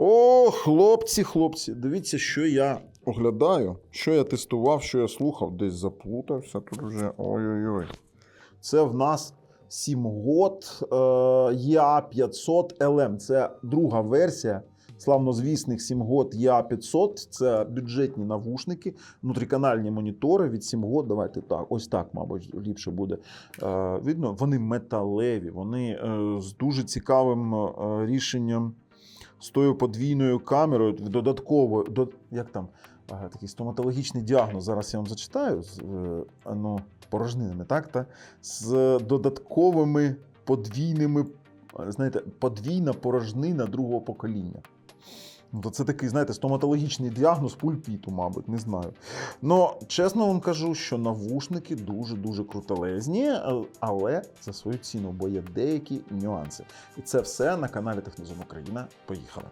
О, хлопці, хлопці, дивіться, що я оглядаю, що я тестував, що я слухав, десь заплутався тут вже. Ой-ой-ой. Це в нас 7 год е, EA500 LM. Це друга версія славнозвісних 7 год EA500. Це бюджетні навушники, внутріканальні монітори від 7 год. Давайте так, ось так, мабуть, ліпше буде е, видно. Вони металеві, вони е, з дуже цікавим рішенням з тою подвійною камерою, додатково, до, як там, такий стоматологічний діагноз. Зараз я вам зачитаю з е, ну, порожнинами, так? Та? З додатковими подвійними, знаєте, подвійна порожнина другого покоління. Ну, То це такий, знаєте, стоматологічний діагноз пульпіту, мабуть, не знаю. Ну, чесно вам кажу, що навушники дуже-дуже крутелезні, е, але за свою ціну, бо є деякі нюанси. І це все на каналі Технозон Україна. Поїхали.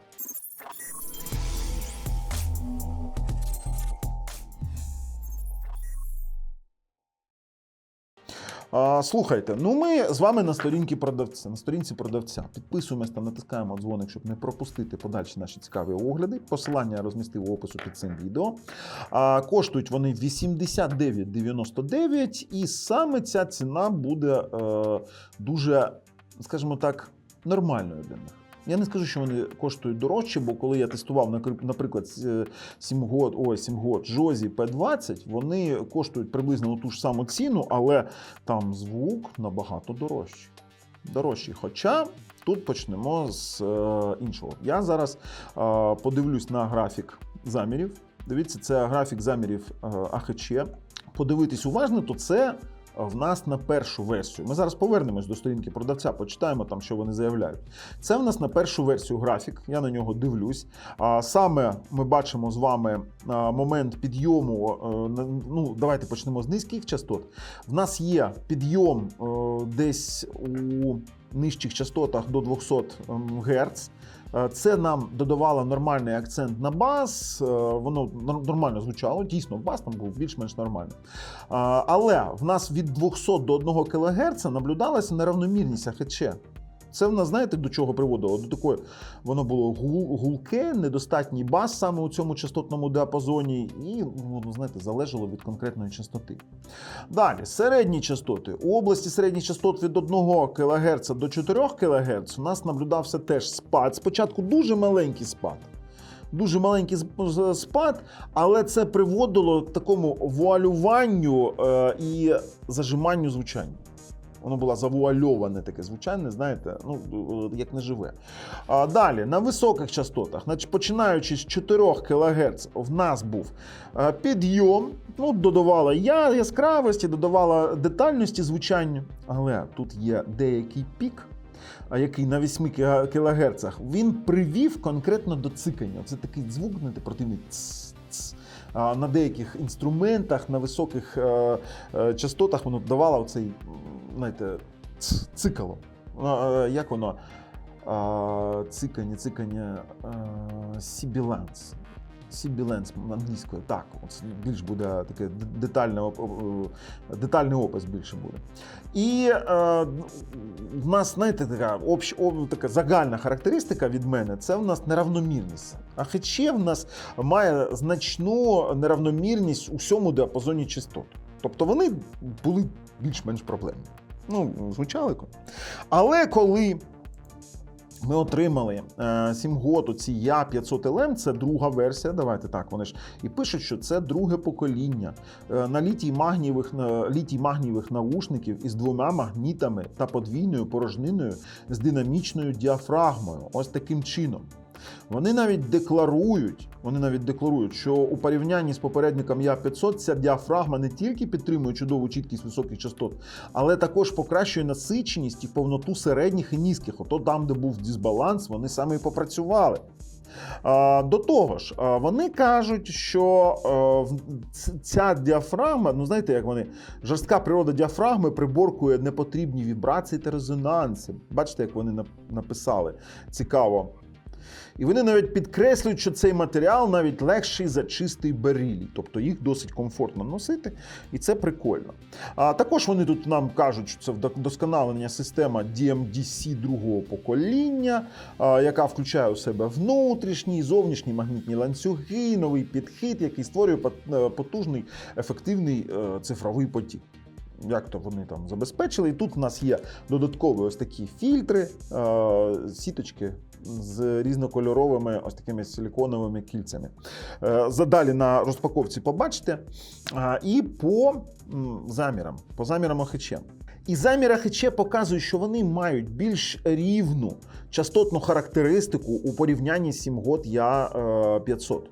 Слухайте, ну ми з вами на сторінці продавця. На сторінці продавця. Підписуємось та натискаємо дзвоник, щоб не пропустити подальші наші цікаві огляди. Посилання розмістив у опису під цим відео. А, коштують вони 89,99, і саме ця ціна буде е, дуже, скажімо так, нормальною для них. Я не скажу, що вони коштують дорожче, бо коли я тестував, наприклад, с- 7 год, ой, 7 год Жозі P20, вони коштують приблизно ту ж саму ціну, але там звук набагато дорожчий. Дорожчий. Хоча тут почнемо з е, іншого. Я зараз е, подивлюсь на графік замірів. Дивіться, це графік замірів е, АХЧ. Подивитись уважно, то це в нас на першу версію. Ми зараз повернемось до сторінки продавця, почитаємо там, що вони заявляють. Це в нас на першу версію графік. Я на нього дивлюсь. Саме ми бачимо з вами момент підйому. е, Ну, давайте почнемо з низьких частот. В нас є підйом е, десь у нижчих частотах до 200 Гц. Е, Це нам додавало нормальний акцент на бас, е, воно нор- нормально звучало. Дійсно, бас там був більш-менш нормально. Але в нас від 200 до 1 кГц наблюдалася неравномірність АХЧ. Це в нас, знаєте, до чого приводило? До такої воно було гул, гулке, недостатній бас саме у цьому частотному діапазоні, і воно, знаєте, залежало від конкретної частоти. Далі, середні частоти. У області середніх частот від 1 кГц до 4 кГц у нас наблюдався теж спад. Спочатку дуже маленький спад. Дуже маленький спад, але це приводило к такому вуалюванню е, і зажиманню звучання. Воно було завуальоване таке звучання, знаєте, ну е, як не живе. А далі на високих частотах, значить, починаючи з 4 кГц, в нас був е, підйом, ну, додавала я яскравості, додавала детальності звучання. Але тут є деякий пік, який на 8 кГц, він привів конкретно до цикання. Це такий звук, знаєте, противний ц, на деяких інструментах, на високих е, е, частотах воно давало оцей, знаєте, цикало. Як воно? Цикання, цикання, е, сібіленс. Англійською, так, от більш буде таке детальне, е, детальний опис більше буде. І е, в нас, знаєте, така общ, така загальна характеристика від мене це в нас неравномірність. А хоче в нас має значну неравномірність у всьому діапазоні частот. Тобто вони були більш-менш проблемні. Ну, звучали. Але коли ми отримали Сімготу ці я 500 LM, це друга версія. Давайте так. Вони ж і пишуть, що це друге покоління е, на літій магнієвих літій магнієвих наушників із двома магнітами та подвійною порожниною з динамічною діафрагмою. Ось таким чином. Вони навіть декларують, вони навіть декларують, що у порівнянні з попередником Я 500 ця діафрагма не тільки підтримує чудову чіткість високих частот, але також покращує насиченість і повноту середніх і низьких. Ото там, де був дисбаланс, вони саме і попрацювали. До того ж, вони кажуть, що ця діафрагма, ну знаєте, як вони, жорстка природа діафрагми приборкує непотрібні вібрації та резонанси. Бачите, як вони нап- написали? Цікаво. І вони навіть підкреслюють, що цей матеріал навіть легший за чистий берилій, тобто їх досить комфортно носити, і це прикольно. А також вони тут нам кажуть, що це вдосконалення система DMDC другого покоління, яка включає у себе внутрішні і зовнішні магнітні ланцюги, новий підхід, який створює е, потужний ефективний е, цифровий потік. Як то вони там забезпечили? І тут в нас є додаткові ось такі фільтри, е, сіточки з різнокольоровими ось такими силіконовими кільцями. Е, Задалі на розпаковці побачите. І по замірам, по замірам ОХЧ. І замір АХЧ показує, що вони мають більш рівну частотну характеристику у порівнянні з 7 год я 500.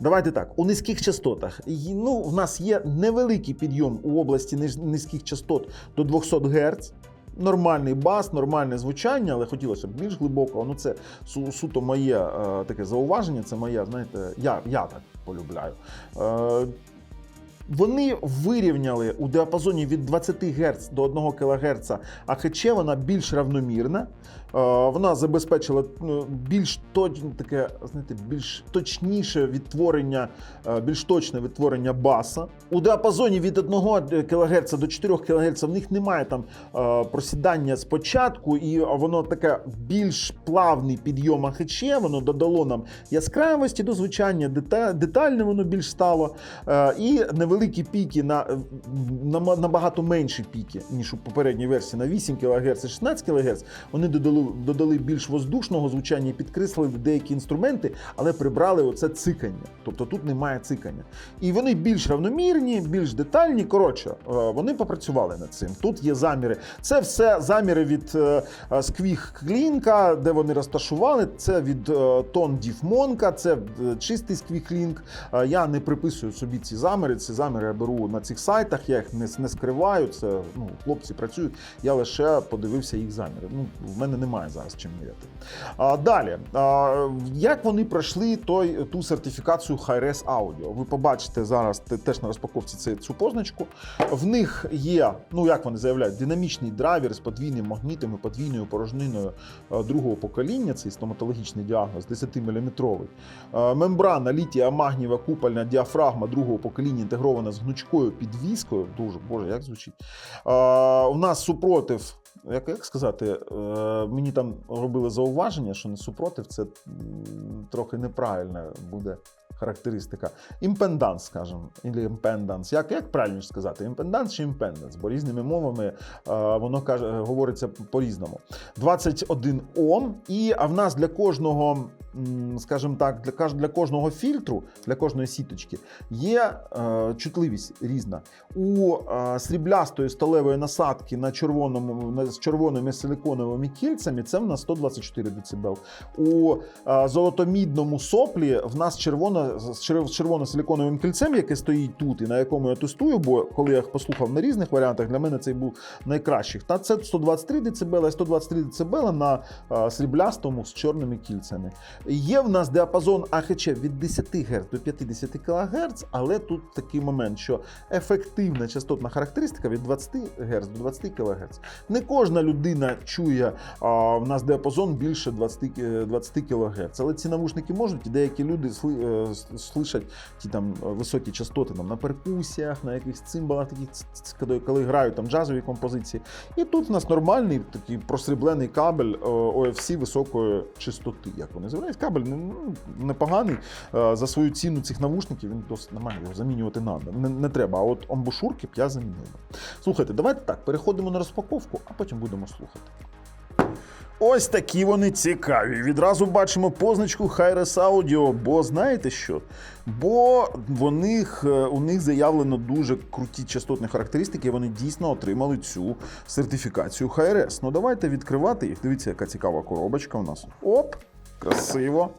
Давайте так, у низьких частотах. Ну, в нас є невеликий підйом у області низьких частот до 200 Гц. Нормальний бас, нормальне звучання, але хотілося б більш глибокого. Ну, це су- суто моє е, таке зауваження. Це моє, знаєте, я, я так полюбляю. Е, вони вирівняли у діапазоні від 20 Гц до 1 кГц, а хече вона більш равномірна. Е, Вона забезпечила ну, більш точне таке, знаєте, більш точніше відтворення, е, більш точне відтворення баса. У діапазоні від 1 кГц до 4 кГц в них немає там е, просідання спочатку, і воно таке більш плавний підйом АХЧ, воно додало нам яскравості до звучання, детальне воно більш стало. І невеликі піки на набагато менші піки, ніж у попередній версії на 8 кГц і 16 кГц. Вони додали, додали більш воздушного звучання і підкреслили деякі інструменти, але прибрали оце цикання. Тобто тут немає цикання. І вони більш равномірні, більш детальні. Коротше, е, вони попрацювали над цим. Тут є заміри. Це все заміри від е, е, клінка, де вони розташували. Це від тон Діфмонка, це чистий сквіх лінк. Е, Я не приписую собі ці заміри. Ці заміри я беру на цих сайтах, я їх не скриваю. Це ну, хлопці працюють. Я лише подивився їх заміри. Ну, в мене немає зараз чим міряти. А, далі, а, як вони пройшли той, ту сертифікацію Hi-Res Audio? Ви побачите зараз те- теж на розпаковці цю позначку. В них є, ну як вони заявляють, динамічний драйвер з подвійним магнітом і подвійною порожниною е, другого покоління, цей стоматологічний діагноз, 10-мм. Мембрана літія магнієва купольна діафрагма другого покоління інтегрована з гнучкою підвіскою. Дуже боже, як звучить. Е, У нас супротив. Як, як сказати, е, мені там робили зауваження, що не супротив, це трохи неправильно буде характеристика. Імпенданс, скажімо, або імпенданс. Як, як правильно сказати? Імпенданс чи імпенданс? Бо різними мовами е, воно каже, говориться по-різному. 21 Ом, і а в нас для кожного, скажімо так, для, для кожного фільтру, для кожної сіточки є е, чутливість різна. У е, сріблястої сталевої насадки на червоному на, з червоними силиконовими кільцями це в нас 124 дБ. У е, золотомідному соплі в нас червона з з червоно-силиконовим кільцем, яке стоїть тут, і на якому я тестую, бо коли я послухав на різних варіантах, для мене цей був найкращих. Та це 123 дБ, і 123 дБ на сріблястому з чорними кільцями. Є в нас діапазон АХЧ від 10 Гц до 50 кГц, але тут такий момент, що ефективна частотна характеристика від 20 Гц до 20 кГц. Не кожна людина чує а, в нас діапазон більше 20, е, 20 кГц, але ці навушники можуть, і деякі люди е, слышать ті там е, високі частоти там, на перкусіях, на якихось цимбалах, ц- коли, грають там джазові композиції. І тут в нас нормальний такий просріблений кабель е, OFC високої частоти, як вони називають. Кабель ну, непоганий. Е, За свою ціну цих навушників він досить нормально, його замінювати треба. Не, не треба. А от амбушурки б я замінив. Слухайте, давайте так, переходимо на розпаковку, а потім будемо слухати. Ось такі вони цікаві. Відразу бачимо позначку Hi-Res Audio, бо знаєте що? Бо в них, е, у них заявлено дуже круті частотні характеристики, вони дійсно отримали цю сертифікацію Hi-Res. Ну давайте відкривати їх. Дивіться, яка цікава коробочка у нас. Оп! Красиво.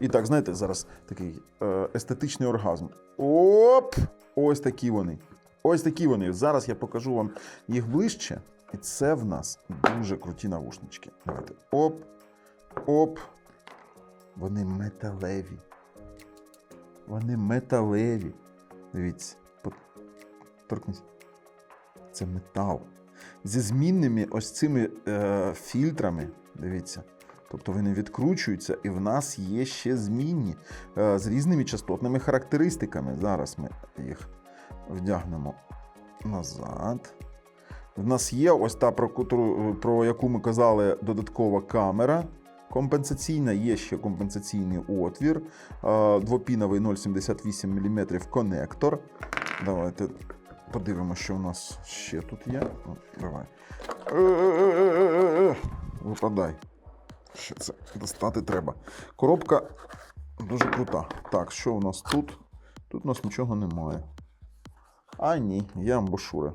І так, знаєте, зараз такий е, естетичний оргазм. Оп! Ось такі вони. Ось такі вони. Зараз я покажу вам їх ближче. І це в нас дуже круті навушнички. Давайте. Оп, оп. Вони металеві. Вони металеві. Дивіться. Торкнись. Це метал. Зі змінними ось цими е, фільтрами. Дивіться. Тобто вони відкручуються, і в нас є ще змінні е, з різними частотними характеристиками. Зараз ми їх вдягнемо назад. В нас є ось та, про, котру- про яку ми казали, додаткова камера. Компенсаційна, є ще компенсаційний отвір, е, двопіновий 0,78 мм конектор. Давайте подивимося, що у нас ще тут є. О, Давай. Випадай. Ще це достати треба. Коробка дуже крута. Так, що у нас тут? Тут у нас нічого немає. А, ні, є амбушури.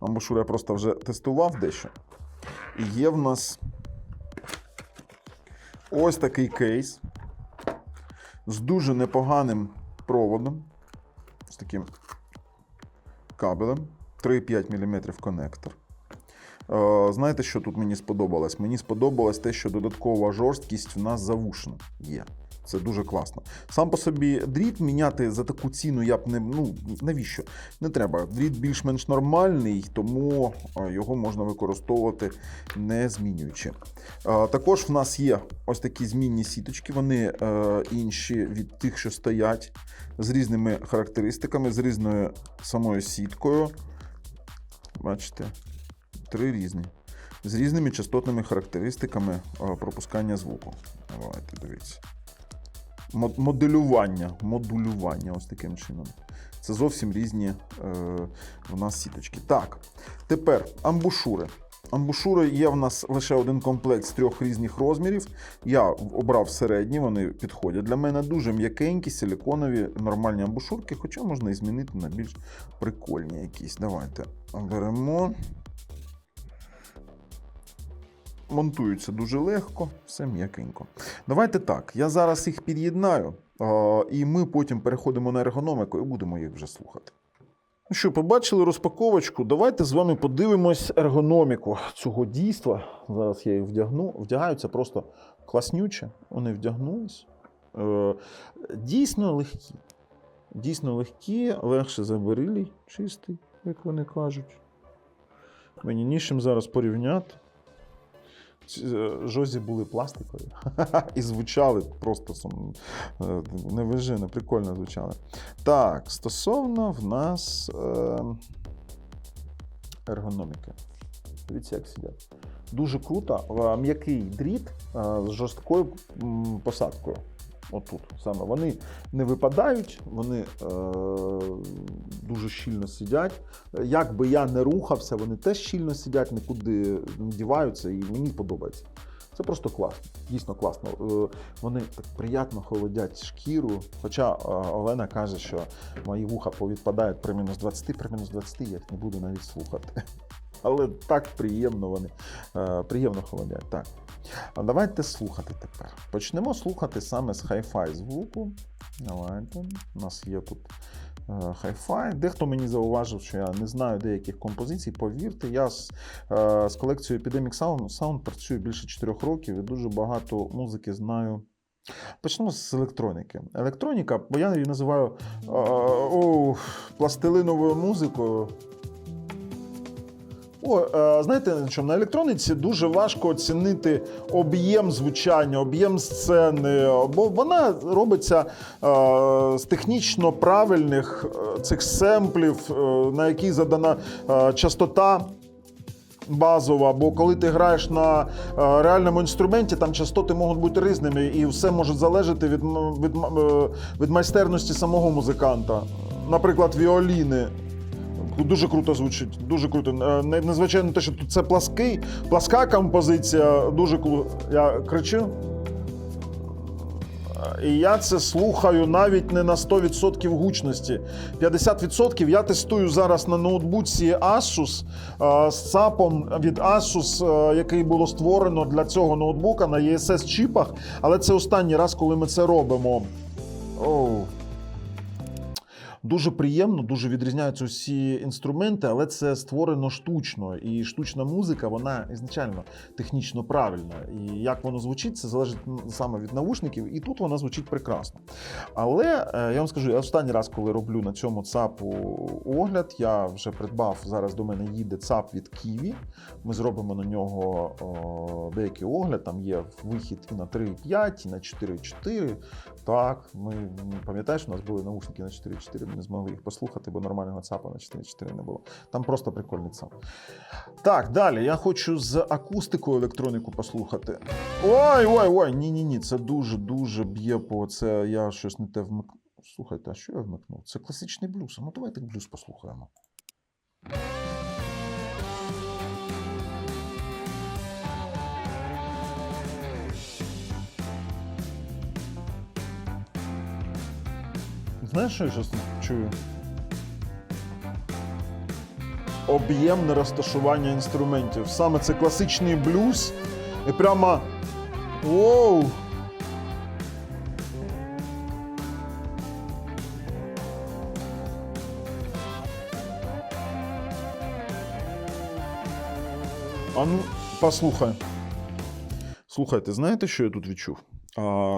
Амбушури я просто вже тестував дещо. І є в нас ось такий кейс з дуже непоганим проводом. З таким кабелем. 3,5 мм конектор. Е, Знаєте, що тут мені сподобалось? Мені сподобалось те, що додаткова жорсткість в нас завушена є. Це дуже класно. Сам по собі дріт міняти за таку ціну я б не. Ну навіщо? Не треба. Дріт більш-менш нормальний, тому його можна використовувати не змінюючи. Також в нас є ось такі змінні сіточки, вони е, інші від тих, що стоять, з різними характеристиками, з різною самою сіткою. Бачите, три різні. З різними частотними характеристиками пропускання звуку. Давайте дивіться. Мо- Моделювання, модулювання ось таким чином. Це зовсім різні е, в нас сіточки. Так, тепер амбушури. Амбушури є в нас лише один комплект з трьох різних розмірів. Я обрав середні, вони підходять для мене дуже м'якенькі, силіконові, нормальні амбушурки, хоча можна і змінити на більш прикольні якісь. Давайте беремо. Монтуються дуже легко, все м'якенько. Давайте так. Я зараз їх під'єднаю, і ми потім переходимо на ергономіку і будемо їх вже слухати. Ну що, побачили розпаковочку? Давайте з вами подивимось ергономіку цього дійства. Зараз я їх вдягну. Вдягаються просто класнюче. Вони вдягнулись. Е, Дійсно легкі. Дійсно легкі, легше за берилій, чистий, як вони кажуть. Мені нічим зараз порівняти. Е, Жозі були пластикові і звучали просто сум- невижино, прикольно звучали. Так, стосовно в нас е, ергономіки. Дивіться, як сидять. Дуже круто. Е, М'який дріт е, з жорсткою посадкою. Отут саме. Вони не випадають, вони е, дуже щільно сидять. Як би я не рухався, вони теж щільно сидять, нікуди не діваються, і мені подобається. Це просто класно, дійсно класно. Е, Вони так приємно холодять шкіру. Хоча е, Олена каже, що мої вуха повідпадають при мінус 20, при мінус 20 я їх не буду навіть слухати. Але так приємно вони е, приємно холодять. Так. Давайте слухати тепер. Почнемо слухати саме з хай-фай звуку. Давайте. У нас є тут е, хай-фай. Дехто мені зауважив, що я не знаю деяких композицій. Повірте, я з, е, з колекцією Epidemic Sound, Sound працюю більше 4 років і дуже багато музики знаю. Почнемо з електроніки. Електроніка, бо я її називаю е, о, пластилиновою музикою. О, е, знаєте, на чому? на електроніці дуже важко оцінити об'єм звучання, об'єм сцени, бо вона робиться е, з технічно правильних е, цих семплів, на які задана частота. Базова, бо коли ти граєш на реальному інструменті, там частоти можуть бути різними, і все може залежати від, від, е, від майстерності самого музиканта. Наприклад, віоліни. Дуже круто звучить, дуже круто. Е, Незвичайно те, що тут це плаский, пласка композиція, дуже круто. Я кричу. І я це слухаю навіть не на 100% гучності. 50% я тестую зараз на ноутбуці Asus е, з ЦАПом від Asus, е, який було створено для цього ноутбука на ESS чіпах. Але це останній раз, коли ми це робимо. Дуже приємно, дуже відрізняються усі інструменти, але це створено штучно. І штучна музика, вона ізначально технічно правильна. І як воно звучить, це залежить саме від навушників. І тут вона звучить прекрасно. Але е, я вам скажу, я останній раз, коли роблю на цьому ЦАПу огляд, я вже придбав зараз до мене їде ЦАП від Ківі. Ми зробимо на нього о, деякий огляд. Там є вихід і на 3,5, і на 4,4. Так, ми м, пам'ятаєш, у нас були наушники на 4,4, ми не змогли їх послухати, бо нормального ЦАПа на 4,4 не було. Там просто прикольний ЦАП. Так, далі. Я хочу з акустикою електроніку послухати. Ой, ой, ой, ні, ні, ні. Це дуже, дуже б'є по це. Я щось не те вмикнув. Слухайте, а що я вмикнув? Це класичний блюз. Ну давайте блюз послухаємо. Знаєш, що я зараз чую? Об'ємне розташування інструментів. Саме це класичний блюз. І прямо. Воу! А ну, послухай. Слухайте, знаєте, що я тут відчув?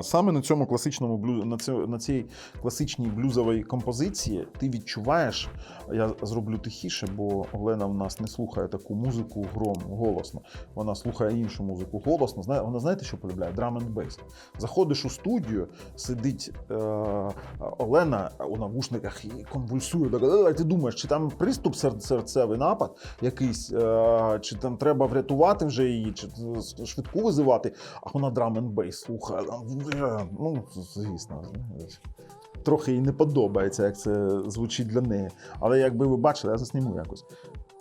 Саме на цьому класичному блюз, на, цьому, на цій класичній блюзовій композиції ти відчуваєш, я зроблю тихіше, бо Олена в нас не слухає таку музику гром голосно. Вона слухає іншу музику голосно. Знає, вона знаєте, що полюбляє? Драм and бейс. Заходиш у студію, сидить е, Олена у навушниках і конвульсує. Так, «Е», ти думаєш, чи там приступ серцевий напад якийсь, е, чи там треба врятувати вже її, чи швидку визивати, а вона драм and бейс слухає. Ну, звісно. Трохи їй не подобається, як це звучить для неї. Але якби ви бачили, я засніму якось.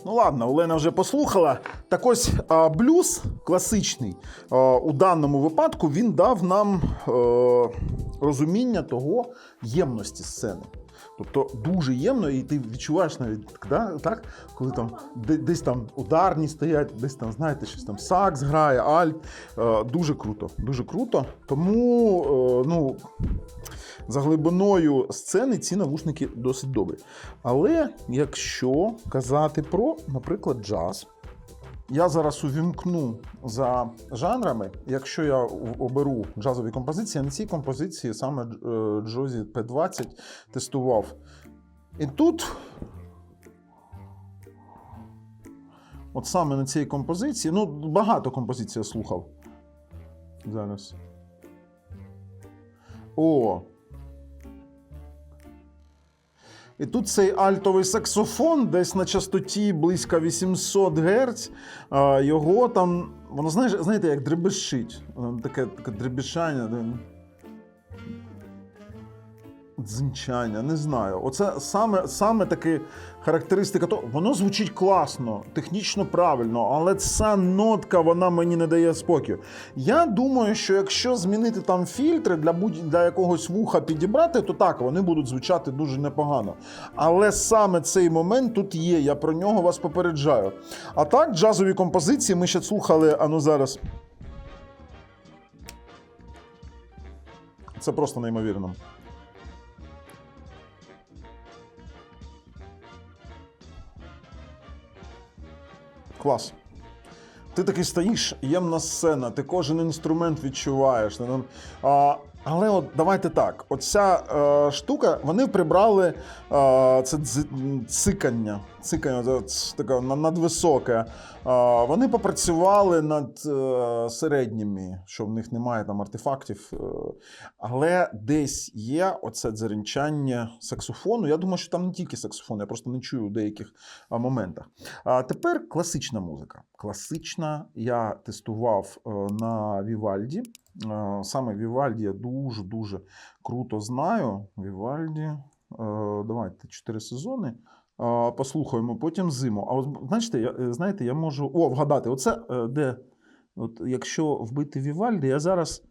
Ну ладно, Олена вже послухала. Так ось а, блюз класичний а, у даному випадку він дав нам а, розуміння того ємності сцени. Тобто дуже ємно, і ти відчуваєш навіть да, так, коли там десь там ударні стоять, десь там, знаєте, щось там сакс грає, альт. Е, дуже круто, дуже круто. Тому е, ну, за глибиною сцени ці навушники досить добрі. Але якщо казати про, наприклад, джаз, я зараз увімкну за жанрами. Якщо я оберу джазові композиції, на цій композиції саме е, Джозі P20 тестував. І тут, от саме на цій композиції, ну, багато композицій я слухав. Зараз. О, і тут цей альтовий саксофон десь на частоті близько 800 Гц. Його там, воно знаєш, знаєте, як дребешить. Таке, таке дребішання. Дзинчання, не знаю. Оце саме, саме таке характеристика. То воно звучить класно, технічно правильно, але ця нотка вона мені не дає спокою. Я думаю, що якщо змінити там фільтри для будь для якогось вуха підібрати, то так вони будуть звучати дуже непогано. Але саме цей момент тут є. Я про нього вас попереджаю. А так, джазові композиції ми ще слухали, а ну зараз. Це просто неймовірно. Клас. Ти такий стоїш, ємна сцена, ти кожен інструмент відчуваєш. ти А, але от давайте так: оця е, штука, вони прибрали е, це цикання, цикання це таке надвисоке. Е, вони попрацювали над е, середніми, що в них немає там артефактів. Е, але десь є оце дзеренчання саксофону. Я думаю, що там не тільки саксофон, я просто не чую у деяких а, моментах. А тепер класична музика. Класична я тестував е, на Вівальді. Е, Саме Вівальді я дуже-дуже круто знаю. Вівальді, е, давайте 4 сезони. Е, Послухаємо, потім зиму. А от знаєте, я, е, знаєте, я можу. О, вгадати, оце е, де. От якщо вбити Вівальді, я зараз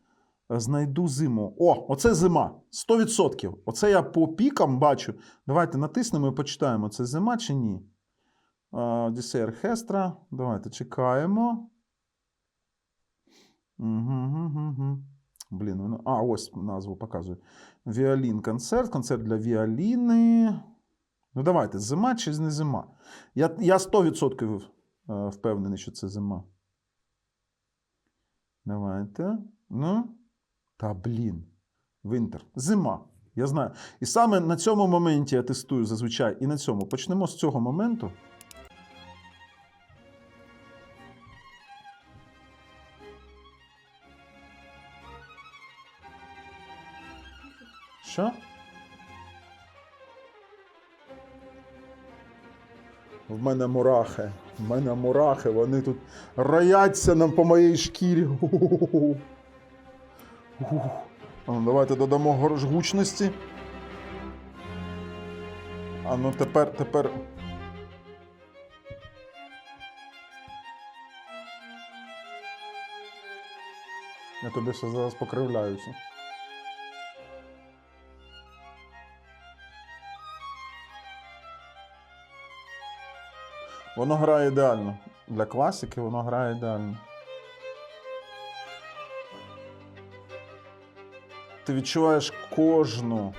е, знайду зиму. О, оце зима. 100%. Оце я по пікам бачу. Давайте натиснемо і почитаємо, це зима чи ні. Одіссей оркестра. Давайте чекаємо. Угу. Блін, воно. А, ось назву показую. Віолін концерт, концерт для віоліни. Ну, давайте, зима чи не зима? Я, я 100% е, впевнений, що це зима. Давайте. Ну. Та блін. Вінтер. Зима. Я знаю. І саме на цьому моменті я тестую зазвичай. І на цьому. Почнемо з цього моменту. Мене мурахи. В мене мурахи, вони тут рояться нам по моїй шкірі. Ну, давайте додамо гучності. А ну тепер, тепер. Я тобі ще зараз покривляюся. Воно грає ідеально. Для класики воно грає ідеально. Ти відчуваєш кожну,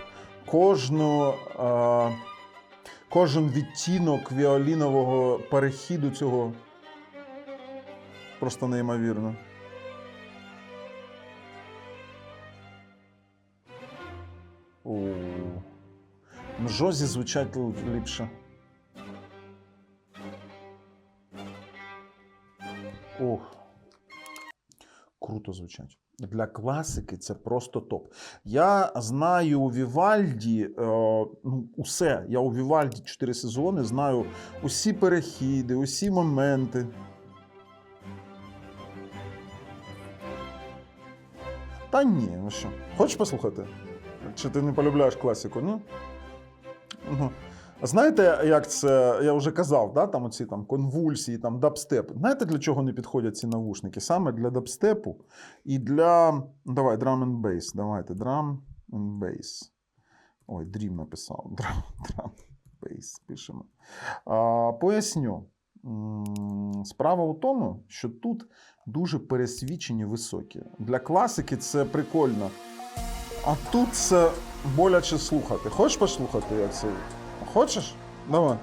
кожну, е, кожен відтінок віолінового перехіду цього. Просто неймовірно. Жозі звучать ліпше. Круто звучать. Для класики це просто топ. Я знаю у Вівальді е, ну, усе. Я у Вівальді 4 сезони знаю усі перехіди, усі моменти. Та ні, ну що. Хочеш послухати? Чи ти не полюбляєш класику? Ну? Угу. Знаєте, як це я вже казав, да, там оці там конвульсії, там дабстеп. Знаєте, для чого не підходять ці навушники? Саме для дабстепу і для. Давай, drum and bass. Давайте, drum and bass. Ой, дрім написав. Drum, drum bass пишемо. А, поясню. Справа у тому, що тут дуже пересвічені високі. Для класики це прикольно. А тут це боляче слухати. Хочеш послухати, як це? Хочеш? Давай.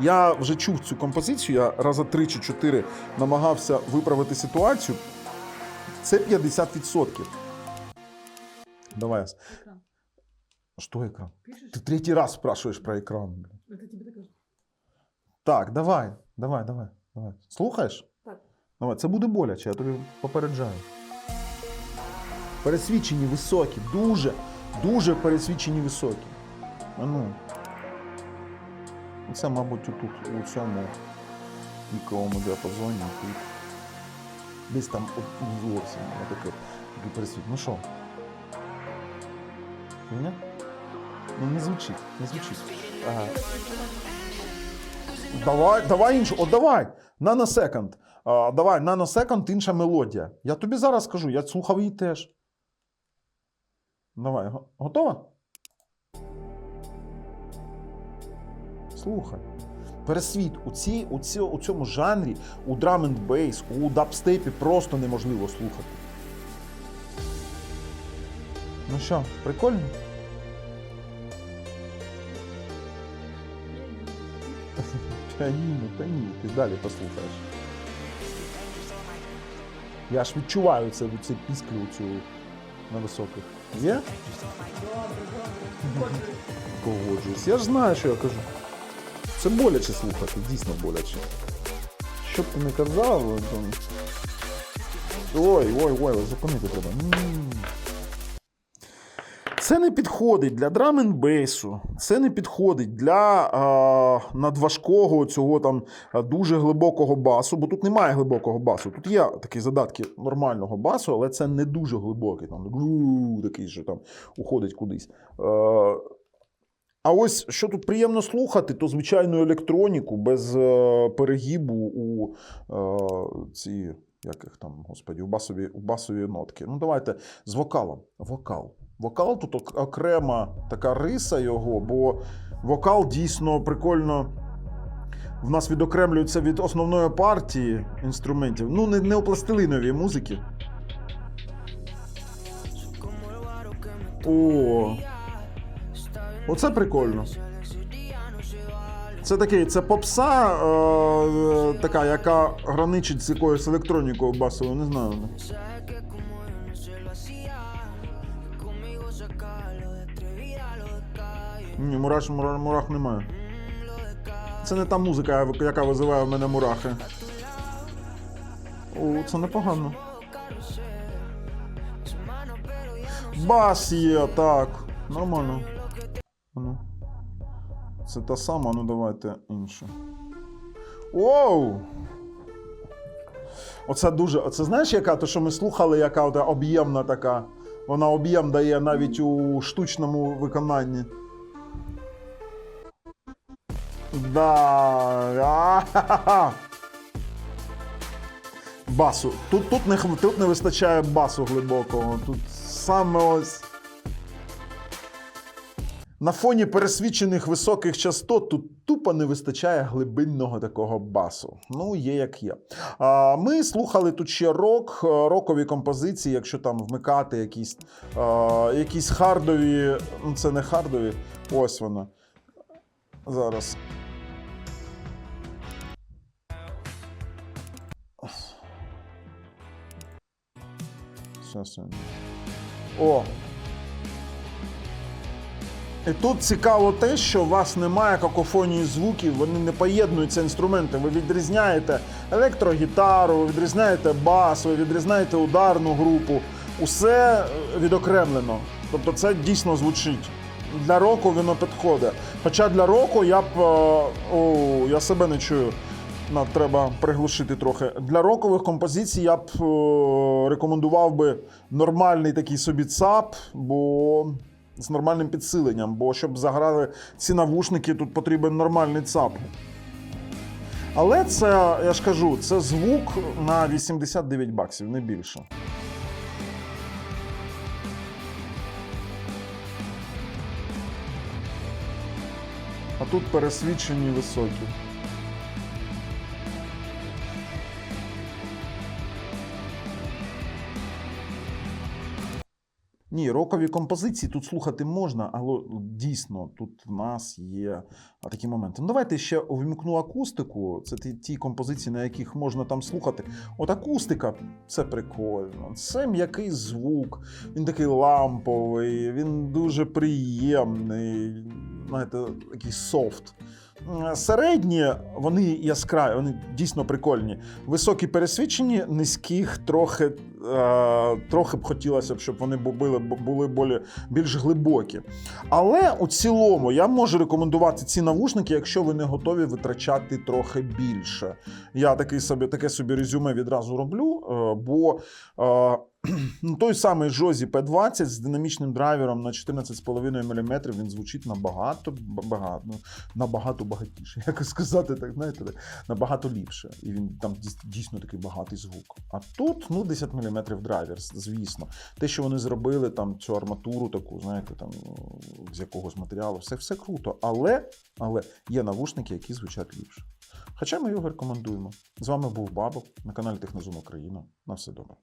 Я вже чув цю композицію, я раза три чи чотири намагався виправити ситуацію. Це 50%. Давай. Экран. Що екран? Пишешь? Ти третій раз спрашуєш про екран. Это тебе так. Так, давай, давай, давай, давай. Слухаєш? Так. Давай, це буде боляче, я тобі попереджаю. Пересвідчені високі, дуже, дуже пересвідчені високі. А ну. Це, мабуть, тут, у цьому віковому діапазоні. Тут. Десь там от, зовсім таке, пересвіт. Ну що? Ні? Ну не звучить, не звучить. Ага. Давай, давай іншу. О, давай. Наносеконд. А, давай, наносеконд, інша мелодія. Я тобі зараз скажу, я слухав її теж. Давай, готова? Слухай. Пересвіт у, цій, у, ці, у цьому жанрі, у драм н бейс, у дабстепі просто неможливо слухати. Ну що, прикольно? Піаніно, та ні, ти далі послухаєш. Я ж відчуваю це, це пісклю цю на високих. Є? Погоджуюсь. Я ж знаю, що я кажу. Це боляче слухати, дійсно боляче. Що б ти не казав, там... Ой, ой, ой, зупинити треба. Це не підходить для драм н бейсу, це не підходить для а, надважкого цього там дуже глибокого басу, бо тут немає глибокого басу. Тут є такі задатки нормального басу, але це не дуже глибокий, там такий, що там уходить кудись. Е, а ось що тут приємно слухати, то звичайну електроніку без е, перегибу у е, ці, як їх там, господі, у басові, у басові нотки. Ну, давайте з вокалом. Вокал. Вокал тут окрема така риса його, бо вокал дійсно прикольно. В нас відокремлюється від основної партії інструментів. Ну, не, не у пластилиновій музики. О, оце прикольно. Це такий, це попса, е, така, яка граничить з якоюсь електронікою басовою, не знаю. Ні, мураш, мурах, мурах немає. Це не та музика, яка визиває в мене мурахи. О, це непогано. Бас є, так. Нормально. Ну. Це та сама, ну давайте інше. Оу! Оце дуже. Оце знаєш, яка то, що ми слухали, яка об'ємна така. Вона об'єм дає навіть у штучному виконанні. Да. А-ха-ха-ха. Басу. Тут, тут, не, тут не вистачає басу глибокого. Тут саме ось. На фоні пересвідчених високих частот тут тупо не вистачає глибинного такого басу. Ну, є як є. А, ми слухали тут ще рок, е, рокові композиції, якщо там вмикати якісь, е, якісь хардові. Ну, це не хардові. Ось воно. Зараз. О! І тут цікаво те, що у вас немає какофонії звуків, вони не поєднуються інструменти. Ви відрізняєте електрогітару, ви відрізняєте бас, ви відрізняєте ударну групу. Усе е, відокремлено. Тобто це дійсно звучить. Для року воно підходить. Хоча для року я б. е, О, я себе не чую. Нам треба приглушити трохи. Для рокових композицій я б е, рекомендував би нормальний такий собі ЦАП, бо з нормальним підсиленням. Бо щоб заграли ці навушники, тут потрібен нормальний ЦАП. Але це, я ж кажу, це звук на 89 баксів, не більше. А тут пересвідчені високі. Ні, рокові композиції тут слухати можна, але дійсно тут в нас є такі моменти. Ну, давайте ще увімкну акустику. Це ті, ті композиції, на яких можна там слухати. От акустика це прикольно. Це м'який звук, він такий ламповий, він дуже приємний. Знаєте, такий софт. М, Середні, вони яскраві, вони дійсно прикольні. Високі пересвідчені, низьких трохи, е, трохи б хотілося б, щоб вони були, були більш глибокі. Але у цілому я можу рекомендувати ці навушники, якщо ви не готові витрачати трохи більше. Я такий собі, таке собі резюме відразу роблю, е, бо е, той самий Жозі P20 з динамічним драйвером на 14,5 мм він звучить набагато багато, набагато багатіше. Як сказати, так знаєте, набагато ліпше. І він там дійсно такий багатий звук. А тут ну 10 мм драйвер, звісно. Те, що вони зробили, там цю арматуру таку, знаєте, там з якогось матеріалу, все, все круто. Але, але є навушники, які звучать ліпше. Хоча ми його рекомендуємо. З вами був Бабок на каналі Технозум Україна. На все добре.